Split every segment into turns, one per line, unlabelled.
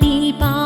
दीपा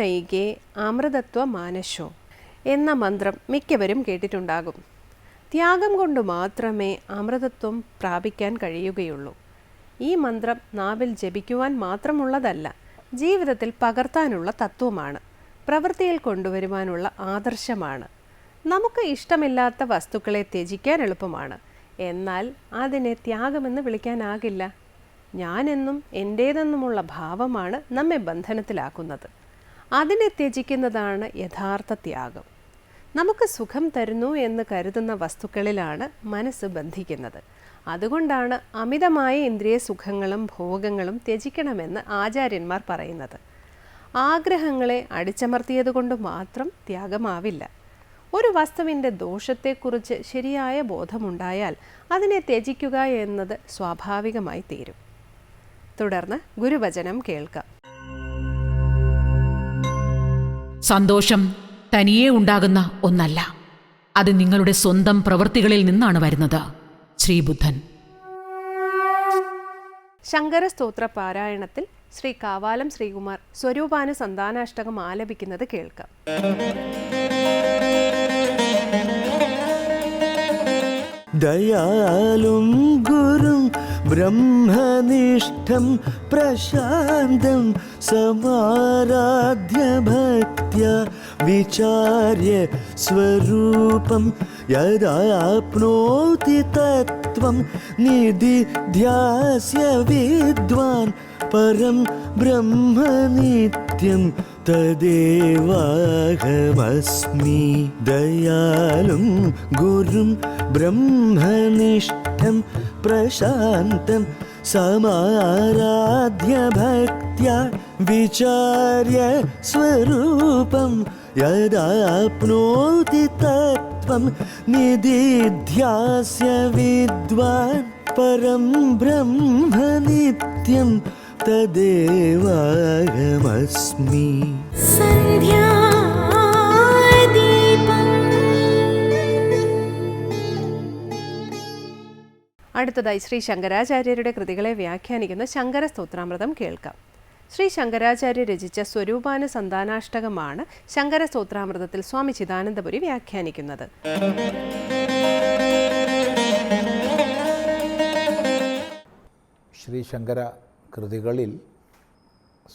നൈകേ അമൃതത്വ മാനശോ എന്ന മന്ത്രം മിക്കവരും കേട്ടിട്ടുണ്ടാകും. ത്യാഗം കൊണ്ട് മാത്രമേ അമൃതത്വം പ്രാപിക്കാൻ കഴിയുകയുള്ളൂ. ഈ മന്ത്രം നാവിൽ ജപിക്കുവാൻ മാത്രമുള്ളതല്ല ജീവിതത്തിൽ പകർത്താനുള്ള തത്വമാണ് പ്രവൃത്തിയിൽ കൊണ്ടുവരുവാനുള്ള ആദർശമാണ് നമുക്ക് ഇഷ്ടമില്ലാത്ത വസ്തുക്കളെ ത്യജിക്കാൻ എളുപ്പമാണ്. എന്നാൽ അതിനെ ത്യാഗമെന്ന് വിളിക്കാനാകില്ല. ഞാനെന്നും എന്റേതെന്നുമുള്ള ഭാവമാണ് നമ്മെ ബന്ധനത്തിലാക്കുന്നത്. അതിനെ ത്യജിക്കുന്നതാണ് യഥാർത്ഥ ത്യാഗം. നമുക്ക് സുഖം തരുന്നു എന്ന് കരുതുന്ന വസ്തുക്കളിലാണ് മനസ്സ് ബന്ധിക്കുന്നത്. അതുകൊണ്ടാണ് അമിതമായ ഇന്ദ്രിയ സുഖങ്ങളും ഭോഗങ്ങളും ത്യജിക്കണമെന്ന് ആചാര്യന്മാർ പറയുന്നത്. ആഗ്രഹങ്ങളെ അടിച്ചമർത്തിയതുകൊണ്ട് മാത്രം ത്യാഗമാവില്ല. ഒരു വസ്തുവിന്റെ ദോഷത്തെക്കുറിച്ച് ശരിയായ ബോധമുണ്ടായാൽ അതിനെ ത്യജിക്കുക എന്നത് സ്വാഭാവികമായി തീരും. തുടർന്ന് ഗുരുവചനം കേൾക്കാം.
സന്തോഷം തനിയെ ഉണ്ടാകുന്ന ഒന്നല്ല. അത് നിങ്ങളുടെ സ്വന്തം പ്രവൃത്തികളിൽ നിന്നാണ് വരുന്നത്. ശ്രീബുദ്ധൻ.
ശങ്കര സ്തോത്ര പാരായണത്തിൽ ശ്രീ കാവാലം ശ്രീകുമാർ സ്വരൂപാന സന്താനാഷ്ടകം ആലപിക്കുന്നത് കേൾക്കാം.
ദയാലും ഗുരും ബ്രഹ്മനിഷ്ഠം പ്രശാന്തം സമാരാധ്യ ഭക്ത്യ വിചാര്യ സ്വരൂപം യദാപ്നോതി തത്വം നിധിധ്യാസ്യ വിദ്വാൻ പരം ബ്രഹ്മ നിത്യം തദേവാഹമസ്മി ദയാലും ഗുരും ബ്രഹ്മനിഷ്ഠം പ്രശാന്തം സമാരാധ്യ ഭക്ത്യാ വിചാര്യ സ്വരൂപം യദാപ്നോതി തത്വം നിധിധ്യാസ്യ വിദ്വാൻ പരം നിത്യം
അടുത്തതായി ശ്രീ ശങ്കരാചാര്യരുടെ കൃതികളെ വ്യാഖ്യാനിക്കുന്ന ശങ്കര സ്തോത്രാമൃതം കേൾക്കാം. ശ്രീ ശങ്കരാചാര്യ രചിച്ച സ്വരൂപാന സന്താനാഷ്ടകമാണ് ശങ്കര സ്തോത്രാമൃതത്തിൽ സ്വാമി ചിദാനന്ദപുരി വ്യാഖ്യാനിക്കുന്നത്.
ശ്രീശങ്കര കൃതികളിൽ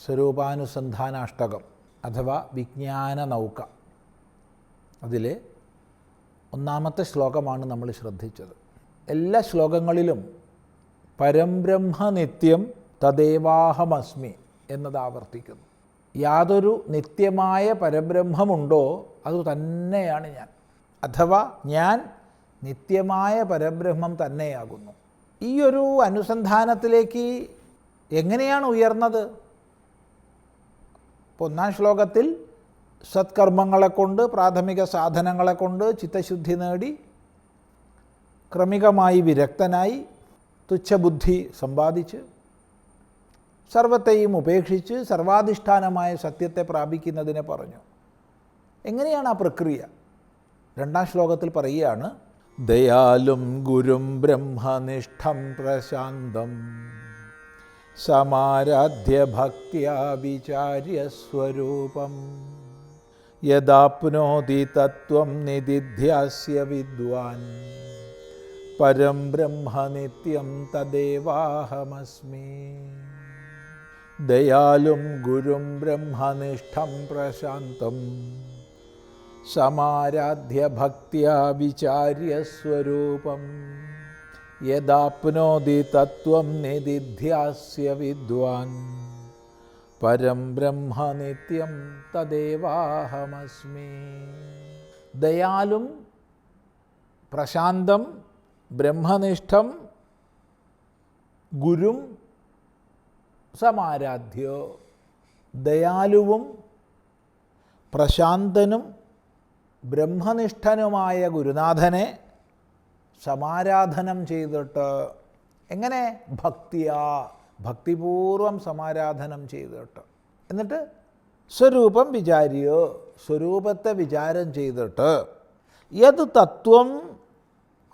സ്വരൂപാനുസന്ധാനാഷ്ടകം അഥവാ വിജ്ഞാന നൗക അതിലെ ഒന്നാമത്തെ ശ്ലോകമാണ് നമ്മൾ ശ്രദ്ധിച്ചത്. എല്ലാ ശ്ലോകങ്ങളിലും പരംബ്രഹ്മ നിത്യം തദേവാഹമസ്മി എന്നത് ആവർത്തിക്കുന്നു. യാതൊരു നിത്യമായ പരബ്രഹ്മമുണ്ടോ അത് തന്നെയാണ് ഞാൻ. അഥവാ ഞാൻ നിത്യമായ പരബ്രഹ്മം തന്നെയാകുന്നു. ഈ ഒരു അനുസന്ധാനത്തിലേക്ക് എങ്ങനെയാണ് ഉയർന്നത്? ഒന്നാം ശ്ലോകത്തിൽ സത്കർമ്മങ്ങളെ കൊണ്ട് പ്രാഥമിക സാധനങ്ങളെ കൊണ്ട് ചിത്തശുദ്ധി നേടി ക്രമികമായി വിരക്തനായി തുച്ഛബുദ്ധി സമ്പാദിച്ച് സർവത്തെയും ഉപേക്ഷിച്ച് സർവാധിഷ്ഠാനമായ സത്യത്തെ പ്രാപിക്കുന്നതിനെ പറഞ്ഞു. എങ്ങനെയാണ് ആ പ്രക്രിയ? രണ്ടാം ശ്ലോകത്തിൽ പറയുകയാണ് ദയാലും ഗുരും ബ്രഹ്മനിഷ്ഠം പ്രശാന്തം സമാരാധ്യ ഭക്തിയാ വിചാര്യസ്വരൂപം യദാപ്നോതി തത്വം നിദിധ്യാസ്യ വിദ്വാൻ പരം ബ്രഹ്മ നിത്യം തദേവാഹമസ്മി ദയാലും ഗുരും ബ്രഹ്മനിഷ്ഠം പ്രശാന്തം സമാരാധ്യ ഭക്തിയാ വിചാര്യസ്വരൂപം യദാപ്നോതി തത്വം നിദിധ്യാസ്യ വിദ്വാൻ. പരം ബ്രഹ്മ നിത്യം തദേവാഹമസ്മി. ദയാലും പ്രശാന്തം ബ്രഹ്മനിഷ്ഠം ഗുരും സമാരാധ്യോ. ദയാലുവും പ്രശാന്തനും ബ്രഹ്മനിഷ്ഠനുമായ ഗുരുനാഥനെ സമാരാധനം ചെയ്തിട്ട് എങ്ങനെ? ഭക്തിയാ ഭക്തിപൂർവം സമാരാധനം ചെയ്തിട്ട്. എന്നിട്ട് സ്വരൂപം വിചാരിയോ സ്വരൂപത്തെ വിചാരം ചെയ്തിട്ട് യത് തത്വം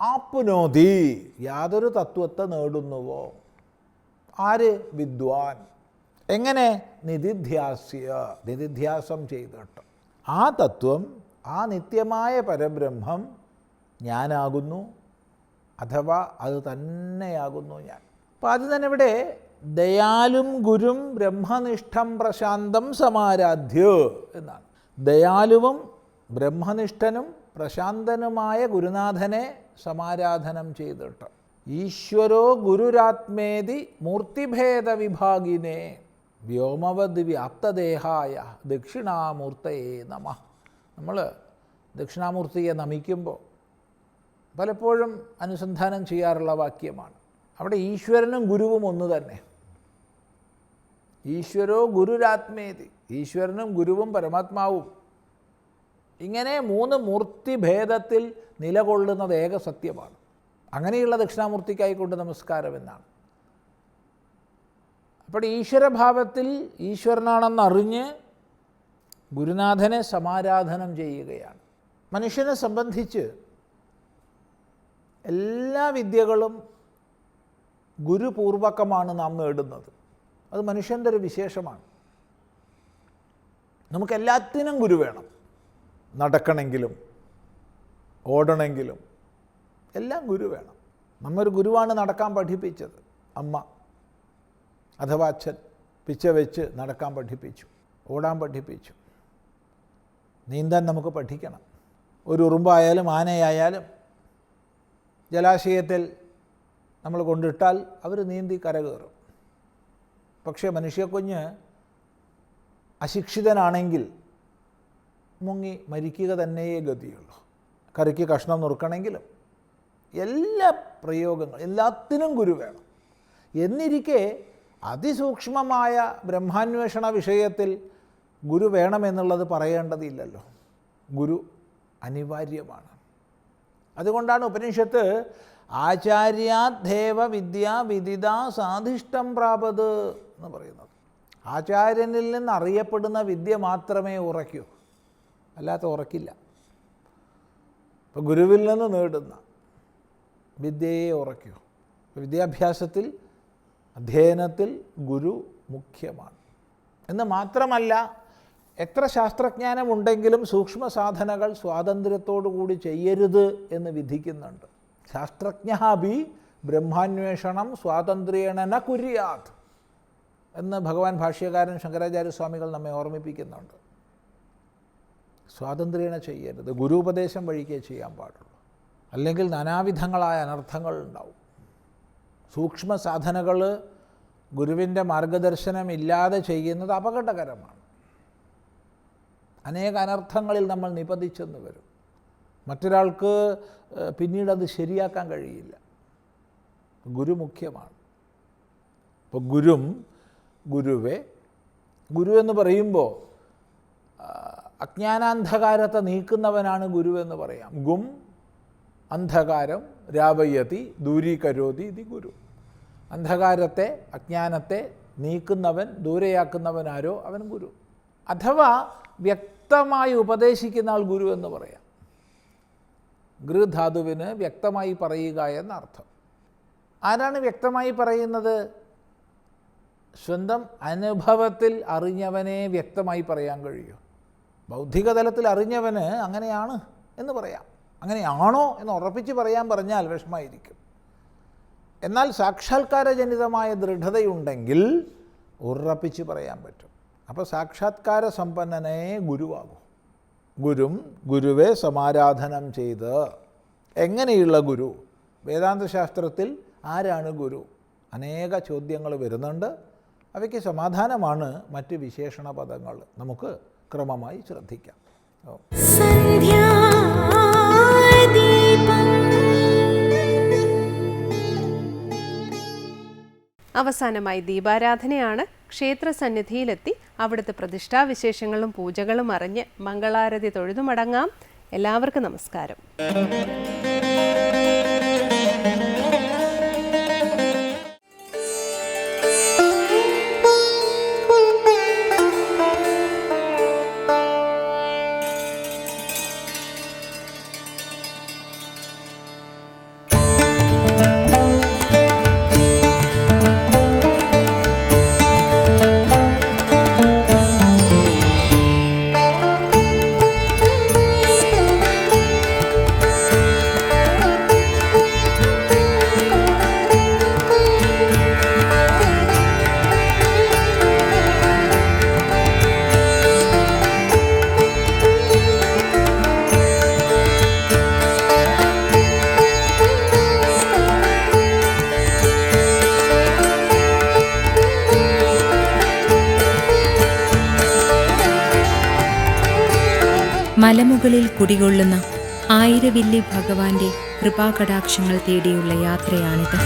ആപ്നോതി യാതൊരു തത്വത്തെ നേടുന്നുവോ? ആര്? വിദ്വാൻ. എങ്ങനെ? നിധിധ്യാസ്യ നിധിധ്യാസം ചെയ്തിട്ട്. ആ തത്വം ആ നിത്യമായ പരബ്രഹ്മം ഞാനാകുന്നു. അഥവാ അത് തന്നെയാകുന്നു ഞാൻ. അപ്പം അത് തന്നെ ഇവിടെ ദയാലും ഗുരും ബ്രഹ്മനിഷ്ഠം പ്രശാന്തം സമാരാധ്യ എന്നാണ്. ദയാലുവും ബ്രഹ്മനിഷ്ഠനും പ്രശാന്തനുമായ ഗുരുനാഥനെ സമാരാധനം ചെയ്തിട്ട് ഈശ്വരോ ഗുരുരാത്മേതി മൂർത്തിഭേദ വിഭാഗിനെ വ്യോമവത് വ്യാപ്തദേഹായ ദക്ഷിണാമൂർത്തയെ നമ. നമ്മൾ ദക്ഷിണാമൂർത്തിയെ നമിക്കുമ്പോൾ പലപ്പോഴും അനുസന്ധാനം ചെയ്യാറുള്ള വാക്യമാണ്. അവിടെ ഈശ്വരനും ഗുരുവും ഒന്ന് തന്നെ. ഈശ്വരോ ഗുരുരാത്മേതി. ഈശ്വരനും ഗുരുവും പരമാത്മാവും. ഇങ്ങനെ മൂന്ന് മൂർത്തിഭേദത്തിൽ നിലകൊള്ളുന്നത് ഏക സത്യമാണ്. അങ്ങനെയുള്ള ദക്ഷിണാമൂർത്തിക്കായിക്കൊണ്ട് നമസ്കാരം എന്നാണ്. അപ്പോൾ ഈശ്വരഭാവത്തിൽ ഈശ്വരനാണെന്നറിഞ്ഞ് ഗുരുനാഥനെ സമാരാധനം ചെയ്യുകയാണ്. മനുഷ്യനെ സംബന്ധിച്ച് എല്ലാ വിദ്യകളും ഗുരുപൂർവകമാണ് നാം നേടുന്നത്. അത് മനുഷ്യന്റെ ഒരു വിശേഷമാണ്. നമുക്കെല്ലാത്തിനും ഗുരു വേണം. നടക്കണമെങ്കിലും ഓടണമെങ്കിലും എല്ലാം ഗുരു വേണം. നമ്മൊരു ഗുരുവാണ് നടക്കാൻ പഠിപ്പിച്ചത്. അമ്മ അഥവാ അച്ഛൻ പിച്ച വെച്ച് നടക്കാൻ പഠിപ്പിച്ചു ഓടാൻ പഠിപ്പിച്ചു. നീന്താൻ നമുക്ക് പഠിക്കണം. ഒരു ഉറുമ്പായാലും ആനയായാലും ജലാശയത്തിൽ നമ്മൾ കൊണ്ടിട്ടാൽ അവർ നീന്തി കരകയറും. പക്ഷേ മനുഷ്യക്കുഞ്ഞ് അശിക്ഷിതനാണെങ്കിൽ മുങ്ങി മരിക്കുക തന്നെയേ ഗതിയുള്ളൂ. കറിക്ക് കഷ്ണം നുറുക്കണമെങ്കിലും എല്ലാ പ്രയോഗങ്ങളും എല്ലാത്തിനും ഗുരു വേണം. എന്നിരിക്കെ അതിസൂക്ഷ്മമായ ബ്രഹ്മാന്വേഷണ വിഷയത്തിൽ ഗുരു വേണമെന്നുള്ളത് പറയേണ്ടതില്ലല്ലോ. ഗുരു അനിവാര്യമാണ്. അതുകൊണ്ടാണ് ഉപനിഷത്ത് ആചാര്യാദ്ദേവ വിദ്യ വിദിത സാധിഷ്ടം പ്രാപത് എന്ന് പറയുന്നത്. ആചാര്യനിൽ നിന്ന് അറിയപ്പെടുന്ന വിദ്യ മാത്രമേ ഉറയ്ക്കൂ. അല്ലാത്ത ഉറക്കില്ല. ഇപ്പോൾ ഗുരുവിൽ നിന്ന് നേടുന്ന വിദ്യയെ ഉറയ്ക്കൂ. വിദ്യാഭ്യാസത്തിൽ അധ്യയനത്തിൽ ഗുരു മുഖ്യമാണ്. എന്ന് മാത്രമല്ല എത്ര ശാസ്ത്രജ്ഞാനമുണ്ടെങ്കിലും സൂക്ഷ്മ സാധനകൾ സ്വാതന്ത്ര്യത്തോടുകൂടി ചെയ്യരുത് എന്ന് വിധിക്കുന്നുണ്ട്. ശാസ്ത്രജ്ഞാഭി ബ്രഹ്മാന്വേഷണം സ്വാതന്ത്ര്യേണന കുര്യാത് എന്ന് ഭഗവാൻ ഭാഷ്യകാരൻ ശങ്കരാചാര്യസ്വാമികൾ നമ്മെ ഓർമ്മിപ്പിക്കുന്നുണ്ട്. സ്വാതന്ത്ര്യേണ ചെയ്യരുത് ഗുരുപദേശം വഴിക്കേ ചെയ്യാൻ പാടുള്ളൂ. അല്ലെങ്കിൽ നാനാവിധങ്ങളായ അനർത്ഥങ്ങൾ ഉണ്ടാവും. സൂക്ഷ്മ സാധനകൾ ഗുരുവിന്റെ മാർഗദർശനമില്ലാതെ ചെയ്യുന്നത് അപകടകരമാണ്. അനേക അനർത്ഥങ്ങളിൽ നമ്മൾ നിപതിച്ചെന്ന് വരും. മറ്റൊരാൾക്ക് പിന്നീട് അത് ശരിയാക്കാൻ കഴിയില്ല. ഗുരു മുഖ്യമാണ്. ഇപ്പോൾ ഗുരും ഗുരുവേ ഗുരു എന്ന് പറയുമ്പോൾ അജ്ഞാനാന്ധകാരത്തെ നീക്കുന്നവനാണ് ഗുരു എന്ന് പറയാം. ഗും അന്ധകാരം രാവയതി ദൂരീകരോതി ഇതി ഗുരു. അന്ധകാരത്തെ അജ്ഞാനത്തെ നീക്കുന്നവൻ ദൂരെയാക്കുന്നവനാരോ അവൻ ഗുരു. അഥവാ വ്യക്തമായി ഉപദേശിക്കുന്ന ആൾ ഗുരു എന്ന് പറയാം. ഗൃധാതുവിന് വ്യക്തമായി പറയുക എന്നർത്ഥം. ആരാണ് വ്യക്തമായി പറയുന്നത്? സ്വന്തം അനുഭവത്തിൽ അറിഞ്ഞവനെ വ്യക്തമായി പറയാൻ കഴിയൂ. ബൗദ്ധിക തലത്തിൽ അറിഞ്ഞവന് അങ്ങനെയാണ് എന്ന് പറയാം. അങ്ങനെയാണോ എന്ന് ഉറപ്പിച്ച് പറയാൻ പറഞ്ഞാൽ വിഷമായിരിക്കും എന്നാൽ സാക്ഷാത്കാരജനിതമായ ദൃഢതയുണ്ടെങ്കിൽ ഉറപ്പിച്ച് പറയാൻ പറ്റും. അപ്പോൾ സാക്ഷാത്കാര സമ്പന്നനെ ഗുരുവാകും. ഗുരും ഗുരുവെ സമാരാധനം ചെയ്ത് എങ്ങനെയുള്ള ഗുരു? വേദാന്ത ശാസ്ത്രത്തിൽ ആരാണ് ഗുരു? അനേക ചോദ്യങ്ങൾ വരുന്നുണ്ട്. അവയ്ക്ക് സമാധാനമാണ് മറ്റ് വിശേഷണ പദങ്ങൾ. നമുക്ക് ക്രമമായി ശ്രദ്ധിക്കാം.
അവസാനമായി ദീപാരാധനയാണ് ക്ഷേത്ര സന്നിധിയിലെത്തി അവിടുത്തെ പ്രതിഷ്ഠാവിശേഷങ്ങളും പൂജകളും അറിഞ്ഞ് മംഗളാരതി തൊഴുതുമടങ്ങാം. എല്ലാവർക്കും നമസ്കാരം.
മലമുകളിൽ കുടികൊള്ളുന്ന ആയിരവില്ലി ഭഗവാന്റെ കൃപാകടാക്ഷങ്ങൾ തേടിയുള്ള യാത്രയാണിത്.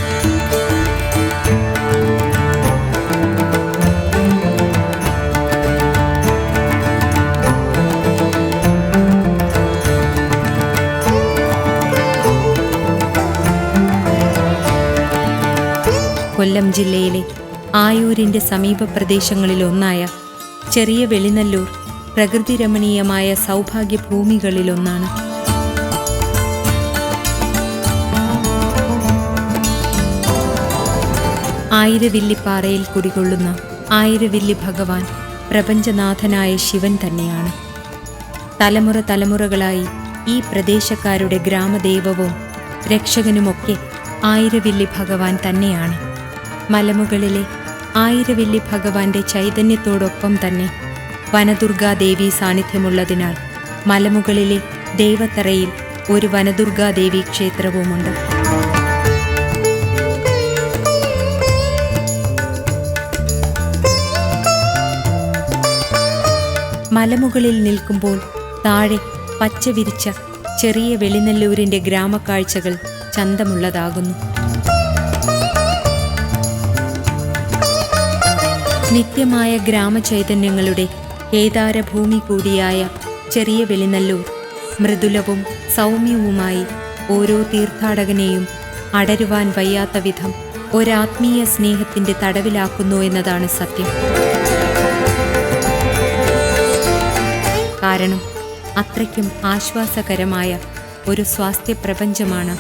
കൊല്ലം ജില്ലയിലെ ആയൂരിന്റെ സമീപ പ്രദേശങ്ങളിലൊന്നായ ചെറിയ വെളിനല്ലൂർ പ്രകൃതിരമണീയമായ സൗഭാഗ്യ ഭൂമികളിലൊന്നാണ് ആയിരവില്ലിപ്പാറയിൽ കുടികൊള്ളുന്ന ആയിരവില്ലി ഭഗവാൻ പ്രപഞ്ചനാഥനായ ശിവൻ തന്നെയാണ്. തലമുറ തലമുറകളായി ഈ പ്രദേശക്കാരുടെ ഗ്രാമദൈവവും രക്ഷകനുമൊക്കെ ആയിരവില്ലി ഭഗവാൻ തന്നെയാണ്. മലമുകളിലെ ആയിരവില്ലി ഭഗവാന്റെ ചൈതന്യത്തോടൊപ്പം തന്നെ വനദുർഗാദേവി സാന്നിധ്യമുള്ളതിനാൽ മലമുകളിലെ ദേവത്തറയിൽ ഒരു വനദുർഗാദേവി ക്ഷേത്രവുമുണ്ട്. മലമുകളിൽ നിൽക്കുമ്പോൾ താഴെ പച്ച വിരിച്ച ചെറിയ വെളിനല്ലൂരിന്റെ ഗ്രാമക്കാഴ്ചകൾ ചന്തമുള്ളതാകുന്നു. നിത്യമായ ഗ്രാമചൈതന്യങ്ങളുടെ കേദാരഭൂമി കൂടിയായ ചെറിയ വെളിനല്ലൂർ. മൃദുലവും സൗമ്യവുമായി ഓരോ തീർത്ഥാടകനെയും അടരുവാൻ വയ്യാത്ത വിധം ഒരാത്മീയ സ്നേഹത്തിന്റെ തടവിലാക്കുന്നു എന്നതാണ് സത്യം. കാരണം അത്രയ്ക്കും ആശ്വാസകരമായ ഒരു സ്വാസ്ഥ്യ പ്രപഞ്ചമാണ്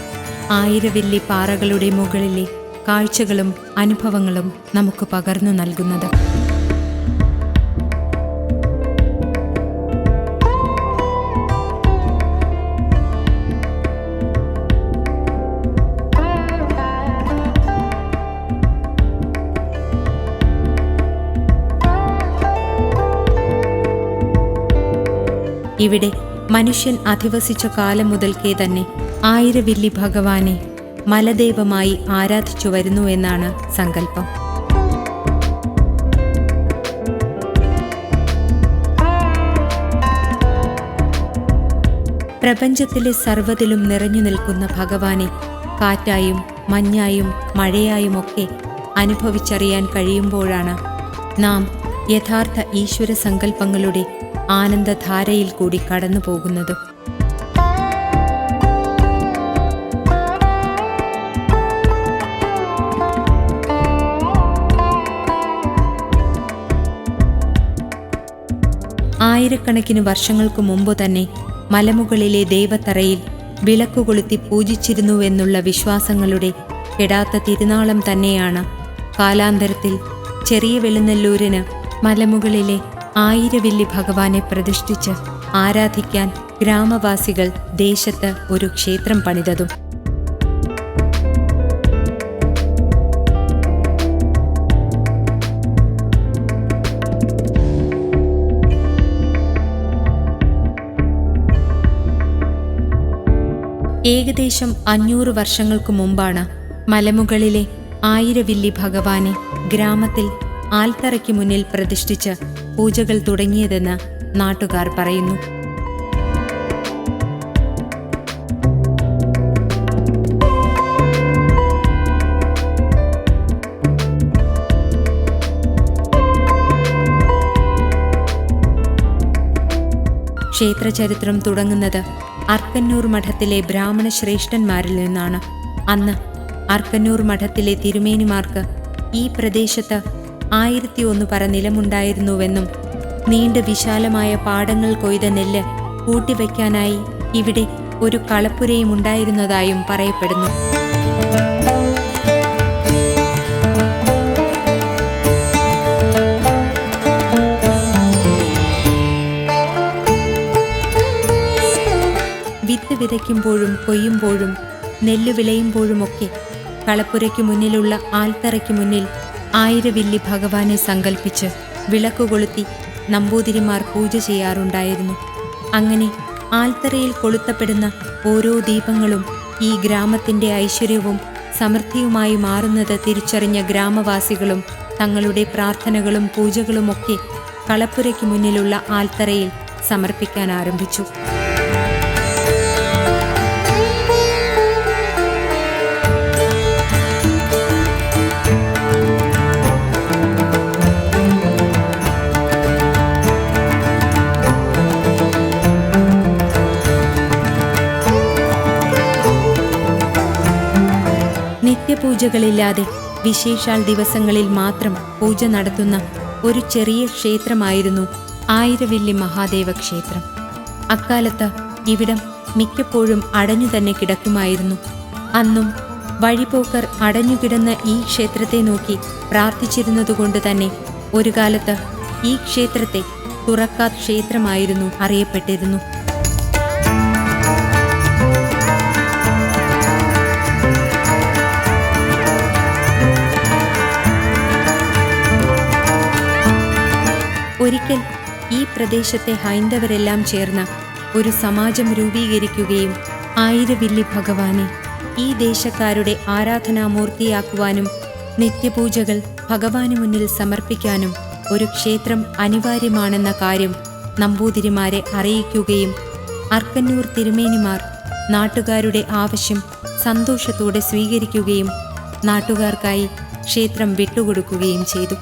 ആയിരവില്ലി പാറകളുടെ മുകളിലെ കാഴ്ചകളും അനുഭവങ്ങളും നമുക്ക് പകർന്നു നൽകുന്നത്. ഇവിടെ മനുഷ്യൻ അധിവസിച്ച കാലം മുതൽക്കേ തന്നെ ആയിരവില്ലി ഭഗവാനെ മലദൈവമായി ആരാധിച്ചു വരുന്നു എന്നാണ് സങ്കല്പം. പ്രപഞ്ചത്തിലെ സർവതിലും നിറഞ്ഞു നിൽക്കുന്ന ഭഗവാനെ കാറ്റായും മഞ്ഞായും മഴയായുമൊക്കെ അനുഭവിച്ചറിയാൻ കഴിയുമ്പോഴാണ് നാം യഥാർത്ഥ ഈശ്വര സങ്കല്പങ്ങളുടെ ആനന്ദധാരയിൽ കൂടി കടന്നു പോകുന്നത്. ആയിരക്കണക്കിന് വർഷങ്ങൾക്കു മുമ്പ് തന്നെ മലമുകളിലെ ദേവത്തറയിൽ വിളക്കുകൊളുത്തി പൂജിച്ചിരുന്നുവെന്നുള്ള വിശ്വാസങ്ങളുടെ കെടാത്ത തിരുനാളം തന്നെയാണ്. കാലാന്തരത്തിൽ ചെറിയ വെളുന്നല്ലൂരിന് മലമുകളിലെ ആയിരവില്ലി ഭഗവാനെ പ്രതിഷ്ഠിച്ച് ആരാധിക്കാൻ ഗ്രാമവാസികൾ ദേശത്ത് ഒരു ക്ഷേത്രം പണിതതും. ഏകദേശം അഞ്ഞൂറ് വർഷങ്ങൾക്കു മുമ്പാണ് മലമുകളിലെ ആയിരവില്ലി ഭഗവാനെ ഗ്രാമത്തിൽ ആൽത്തറയ്ക്ക് മുന്നിൽ പ്രതിഷ്ഠിച്ച് പൂജകൾ തുടങ്ങിയതെന്ന് നാട്ടുകാർ പറയുന്നു. ക്ഷേത്രചരിത്രം തുടങ്ങുന്നത് അർക്കന്നൂർ മഠത്തിലെ ബ്രാഹ്മണ ശ്രേഷ്ഠന്മാരിൽ നിന്നാണ്. അന്ന് അർക്കന്നൂർ മഠത്തിലെ തിരുമേനിമാർക്ക് ഈ പ്രദേശത്ത് ആയിരത്തി ഒന്ന് പറ നിലമുണ്ടായിരുന്നുവെന്നും നീണ്ട വിശാലമായ പാടങ്ങൾ കൊയ്ത നെല്ല് കൂട്ടിവയ്ക്കാനായി ഇവിടെ ഒരു കളപ്പുരയും ഉണ്ടായിരുന്നതായും പറയപ്പെടുന്നു. വിത്ത് വിതയ്ക്കുമ്പോഴും കൊയ്യുമ്പോഴും നെല്ല് വിളയുമ്പോഴുമൊക്കെ കളപ്പുരയ്ക്ക് മുന്നിലുള്ള ആൽത്തറയ്ക്ക് മുന്നിൽ ആയിരവില്ലി ഭഗവാനെ സങ്കൽപ്പിച്ച് വിളക്ക് കൊളുത്തി നമ്പൂതിരിമാർ പൂജ ചെയ്യാറുണ്ടായിരുന്നു. അങ്ങനെ ആൽത്തറയിൽ കൊളുത്തപ്പെടുന്ന ഓരോ ദീപങ്ങളും ഈ ഗ്രാമത്തിന്റെ ഐശ്വര്യവും സമൃദ്ധിയുമായി മാറുന്നത് തിരിച്ചറിഞ്ഞ ഗ്രാമവാസികളും തങ്ങളുടെ പ്രാർത്ഥനകളും പൂജകളുമൊക്കെ കളപ്പുരയ്ക്ക് മുന്നിലുള്ള ആൽത്തറയിൽ സമർപ്പിക്കാൻ ആരംഭിച്ചു. നിത്യപൂജകളില്ലാതെ വിശേഷാൽ ദിവസങ്ങളിൽ മാത്രം പൂജ നടത്തുന്ന ഒരു ചെറിയ ക്ഷേത്രമായിരുന്നു ആയിരവില്ലി മഹാദേവ ക്ഷേത്രം. അക്കാലത്ത് ഇവിടം മിക്കപ്പോഴും അടഞ്ഞു തന്നെ കിടക്കുമായിരുന്നു. അന്നും വഴിപോക്കർ അടഞ്ഞുകിടന്ന ഈ ക്ഷേത്രത്തെ നോക്കി പ്രാർത്ഥിച്ചിരുന്നതുകൊണ്ട് തന്നെ ഒരു കാലത്ത് ഈ ക്ഷേത്രത്തെ തുറക്കാത്ത ക്ഷേത്രമായിരുന്നു അറിയപ്പെട്ടിരുന്നു. ഒരിക്കൽ ഈ പ്രദേശത്തെ ഹൈന്ദവരെല്ലാം ചേർന്ന ഒരു സമാജം രൂപീകരിക്കുകയും ആയിരവില്ലി ഭഗവാനെ ഈ ദേശക്കാരുടെ ആരാധനാമൂർത്തിയാക്കുവാനും നിത്യപൂജകൾ ഭഗവാന് മുന്നിൽ സമർപ്പിക്കാനും ഒരു ക്ഷേത്രം അനിവാര്യമാണെന്ന കാര്യം നമ്പൂതിരിമാരെ അറിയിക്കുകയും അർക്കന്നൂർ തിരുമേനിമാർ നാട്ടുകാരുടെ ആവശ്യം സന്തോഷത്തോടെ സ്വീകരിക്കുകയും നാട്ടുകാർക്കായി ക്ഷേത്രം വിട്ടുകൊടുക്കുകയും ചെയ്തു.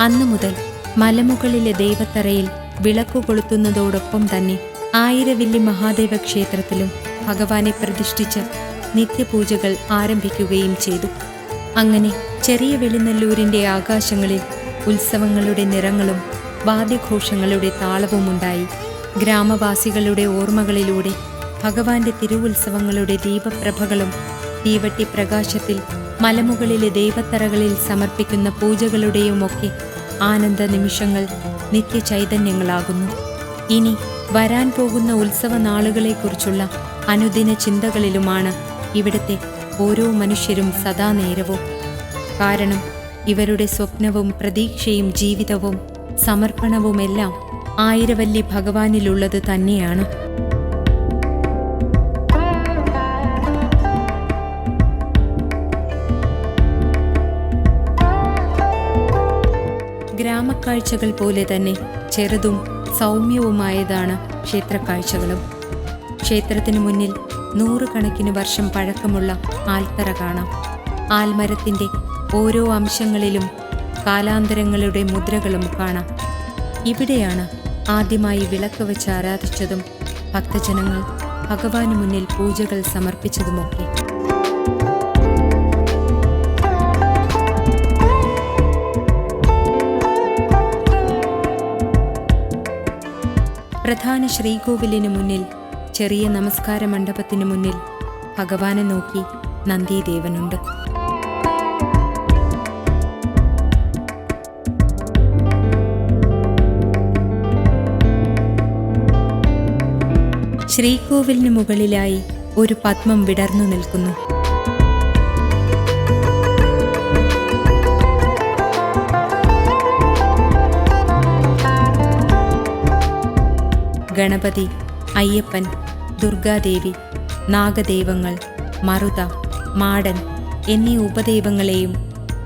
അന്നു മുതൽ മലമുകളിലെ ദൈവത്തറയിൽ വിളക്കു കൊളുത്തുന്നതോടൊപ്പം തന്നെ ആയിരവില്ലി മഹാദേവ ക്ഷേത്രത്തിലും ഭഗവാനെ പ്രതിഷ്ഠിച്ച് നിത്യപൂജകൾ ആരംഭിക്കുകയും ചെയ്തു. അങ്ങനെ ചെറിയ വെളിനല്ലൂരിന്റെ ആകാശങ്ങളിൽ ഉത്സവങ്ങളുടെ നിറങ്ങളും വാദ്യഘോഷങ്ങളുടെ താളവുമുണ്ടായി. ഗ്രാമവാസികളുടെ ഓർമ്മകളിലൂടെ ഭഗവാന്റെ തിരുവുത്സവങ്ങളുടെ ദീപപ്രഭകളും തീവട്ടി പ്രകാശത്തിൽ മലമുകളിലെ ദൈവത്തറകളിൽ സമർപ്പിക്കുന്ന പൂജകളുടെയുമൊക്കെ ആനന്ദ നിമിഷങ്ങൾ നിത്യചൈതന്യങ്ങളാകുന്നു. ഇനി വരാൻ പോകുന്ന ഉത്സവ നാളുകളെക്കുറിച്ചുള്ള അനുദിന ചിന്തകളിലുമാണ് ഇവിടുത്തെ ഓരോ മനുഷ്യരും സദാ നേരവും. കാരണം ഇവരുടെ സ്വപ്നവും പ്രതീക്ഷയും ജീവിതവും സമർപ്പണവുമെല്ലാം ആയിരവല്ലി ഭഗവാനിലുള്ളത് തന്നെയാണ്. ഗ്രാമക്കാഴ്ചകൾ പോലെ തന്നെ ചെറുതും സൗമ്യവുമായതാണ് ക്ഷേത്രക്കാഴ്ചകളും. ക്ഷേത്രത്തിനു മുന്നിൽ നൂറുകണക്കിന് വർഷം പഴക്കമുള്ള ആൽത്തറ കാണാം. ആൽമരത്തിന്റെ ഓരോ അംശങ്ങളിലും കാലാന്തരങ്ങളുടെ മുദ്രകളും കാണാം. ഇവിടെയാണ് ആദ്യമായി വിളക്ക് വെച്ച് ആരാധിച്ചതും ഭക്തജനങ്ങൾ ഭഗവാന് മുന്നിൽ പൂജകൾ സമർപ്പിച്ചതുമൊക്കെ. പ്രധാന ശ്രീകോവിലിനു മുന്നിൽ ചെറിയ നമസ്കാര മണ്ഡപത്തിനു മുന്നിൽ ഭഗവാനെ നോക്കി നന്ദിദേവനുണ്ട്. ശ്രീകോവിലിന് മുകളിലായി ഒരു പത്മം വിടർന്നു നിൽക്കുന്നു. ഗണപതി അയ്യപ്പൻ ദുർഗാദേവി നാഗദേവങ്ങൾ മറുത മാടൻ എന്നീ ഉപദേവങ്ങളെയും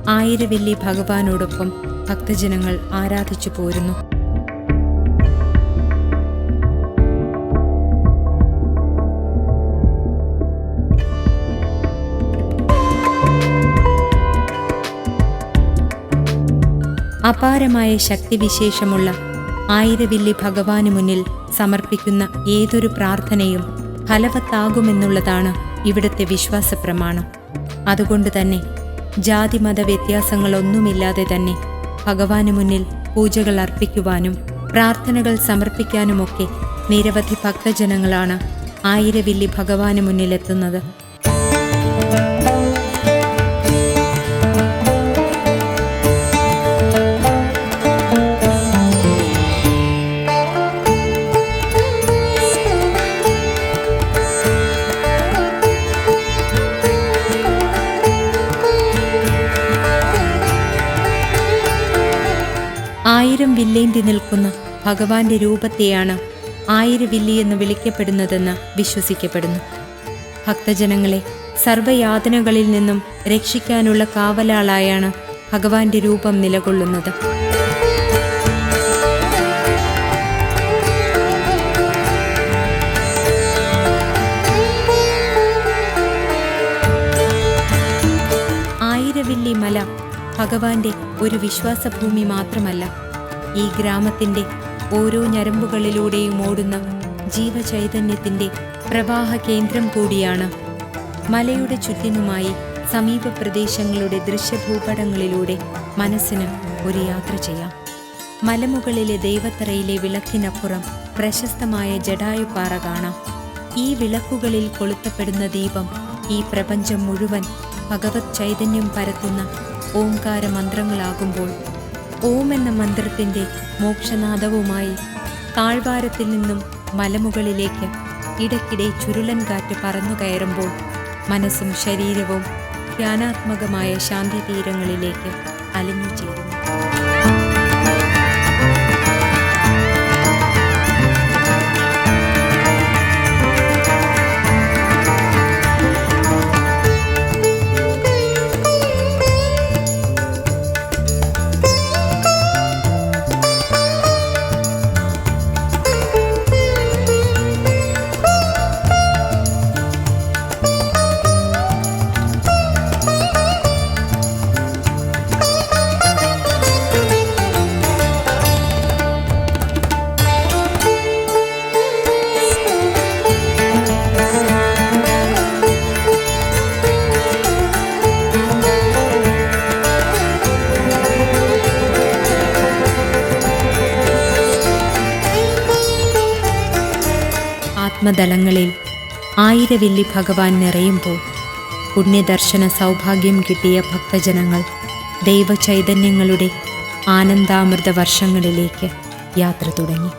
ആയിരവല്ലി ഭഗവാനോടൊപ്പം ഭക്തജനങ്ങൾ ആരാധിച്ചു പോരുന്നു. അപാരമായ ശക്തിവിശേഷമുള്ള ആയിരവില്ലി ഭഗവാന് മുന്നിൽ സമർപ്പിക്കുന്ന ഏതൊരു പ്രാർത്ഥനയും ഫലവത്താകുമെന്നുള്ളതാണ് ഇവിടുത്തെ വിശ്വാസ പ്രമാണം അതുകൊണ്ട് തന്നെ ജാതിമത വ്യത്യാസങ്ങളൊന്നുമില്ലാതെ തന്നെ ഭഗവാന് മുന്നിൽ പൂജകൾ അർപ്പിക്കുവാനും പ്രാർത്ഥനകൾ സമർപ്പിക്കാനുമൊക്കെ നിരവധി ഭക്തജനങ്ങളാണ് ആയിരവില്ലി ഭഗവാന് മുന്നിലെത്തുന്നത്. ആയിരം വില്ലേന്തി നിൽക്കുന്ന ഭഗവാന്റെ രൂപത്തെയാണ് ആയിരവില്ലി എന്ന് വിളിക്കപ്പെടുന്നതെന്ന് വിശ്വസിക്കപ്പെടുന്നു. ഭക്തജനങ്ങളെ സർവയാതനകളിൽ നിന്നും രക്ഷിക്കാനുള്ള കാവലാളായാണ് ഭഗവാന്റെ രൂപം നിലകൊള്ളുന്നത്. ആയിരവില്ലി മല ഭഗവാന്റെ ഒരു വിശ്വാസഭൂമി മാത്രമല്ല. ഈ ഗ്രാമത്തിന്റെ ഓരോ ഞരമ്പുകളിലൂടെയും ഓടുന്ന ജീവചൈതന്യത്തിന്റെ പ്രവാഹ കേന്ദ്രം കൂടിയാണ്. മലയുടെ ചുറ്റിനുമായി സമീപ പ്രദേശങ്ങളുടെ ദൃശ്യഭൂപടങ്ങളിലൂടെ മനസ്സിന് ഒരു യാത്ര ചെയ്യാം. മലമുകളിലെ ദൈവത്തറയിലെ വിളക്കിനപ്പുറം പ്രശസ്തമായ ജഡായുപ്പാറ കാണാം. ഈ വിളക്കുകളിൽ കൊളുത്തപ്പെടുന്ന ദീപം ഈ പ്രപഞ്ചം മുഴുവൻ ഭഗവത് ചൈതന്യം പരത്തുന്ന ഓംകാര മന്ത്രങ്ങളാകുമ്പോൾ ഓം എന്ന മന്ത്രത്തിന്റെ മോക്ഷനാദവുമായി താഴ്വാരത്തിൽ നിന്നും മലമുകളിലേക്ക് ഇടയ്ക്കിടെ ചുരുളൻ കാറ്റ് പറന്നു കയറുമ്പോൾ മനസ്സും ശരീരവും ധ്യാനാത്മകമായ ശാന്തി തീരങ്ങളിലേക്ക് അലിഞ്ഞു ചേരുന്നു. ആത്മതലങ്ങളിൽ ആയിരവില്ലി ഭഗവാൻ നിറയുമ്പോൾ പുണ്യദർശന സൗഭാഗ്യം കിട്ടിയ ഭക്തജനങ്ങൾ ദൈവചൈതന്യങ്ങളുടെ ആനന്ദാമൃത വർഷങ്ങളിലേക്ക് യാത്ര തുടങ്ങി